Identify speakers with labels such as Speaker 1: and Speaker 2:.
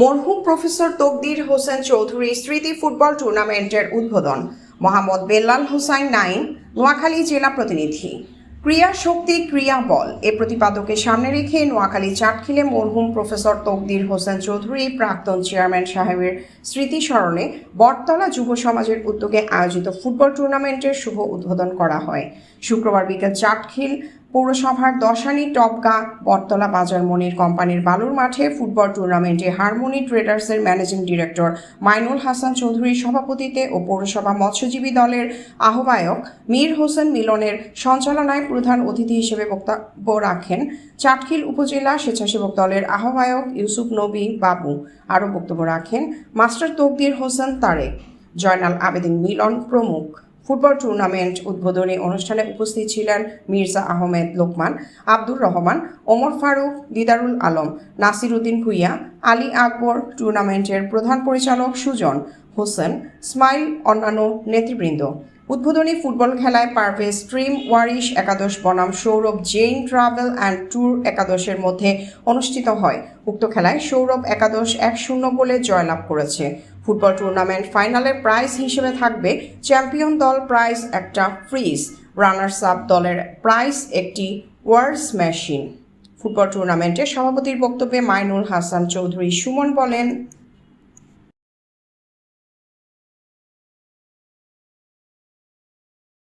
Speaker 1: মরহুম প্রফেসর তকদির হোসেন চৌধুরী স্মৃতি ফুটবল টুর্নামেন্টের উদ্বোধন। মোহাম্মদ বেল্লাল হোসাইন নাইম, নোয়াখালী জেলা প্রতিনিধি। ক্রিয়া শক্তি, ক্রিয়া বল এ প্রতিপাদকে সামনে রেখে নোয়াখালী চাটখিলে মরহুম প্রফেসর তকদির হোসেন চৌধুরী, প্রাক্তন চেয়ারম্যান সাহেবের স্মৃতি স্মরণে বটতলা যুব সমাজের উদ্যোগে আয়োজিত ফুটবল টুর্নামেন্টের শুভ উদ্বোধন করা হয়। শুক্রবার বিকেল চাটখিল পৌরসভার দশানি টপগা বটতলা বাজার মনির কোম্পানির বালুর মাঠে ফুটবল টুর্নামেন্টে হারমোনি ট্রেডার্সের ম্যানেজিং ডিরেক্টর মাইনুল হাসান চৌধুরীর সভাপতিত্বে ও পৌরসভা মৎস্যজীবী দলের আহ্বায়ক মীর হোসেন মিলনের সঞ্চালনায় প্রধান অতিথি হিসেবে বক্তব্য রাখেন চাটখিল উপজেলা স্বেচ্ছাসেবক দলের আহ্বায়ক ইউসুফ নবী বাবু। আরও বক্তব্য রাখেন মাস্টার তকদির হোসেন তারেক। জয়নাল আবেদিন মিলন প্রমুখ। ফুটবল টুর্নামেন্ট উদ্বোধনী অনুষ্ঠানে উপস্থিত ছিলেন মির্জা আহমেদ লোকমান, আব্দুর রহমান, ওমর ফারুক, দিদারুল আলম নাসির উদ্দিন ভুইয়া, আলী আকবর টুর্নামেন্টের প্রধান পরিচালক সুজন হোসেন, স্মাইল অন্যান্য নেতৃবৃন্দ। উদ্বোধনী ফুটবল খেলায় পারভেজ স্ট্রিম, ওয়ারিশ, একাদশ বনাম Sourav, Zain travel and tour একাদশের মধ্যে অনুষ্ঠিত হয়। উক্ত খেলায় সৌরভ একাদশ এক শূন্য গোলে জয়লাভ করেছে। ফুটবল টুর্নামেন্ট ফাইনালের প্রাইজ হিসেবে থাকবে চ্যাম্পিয়ন দল প্রাইজ একটা ফ্রিজ রানার্স আপ দলের প্রাইজ একটি ওয়ার্স মেশিন। ফুটবল টুর্নামেন্টের সভাপতির বক্তব্যে মাইনুল হাসান চৌধুরী সুমন বলেন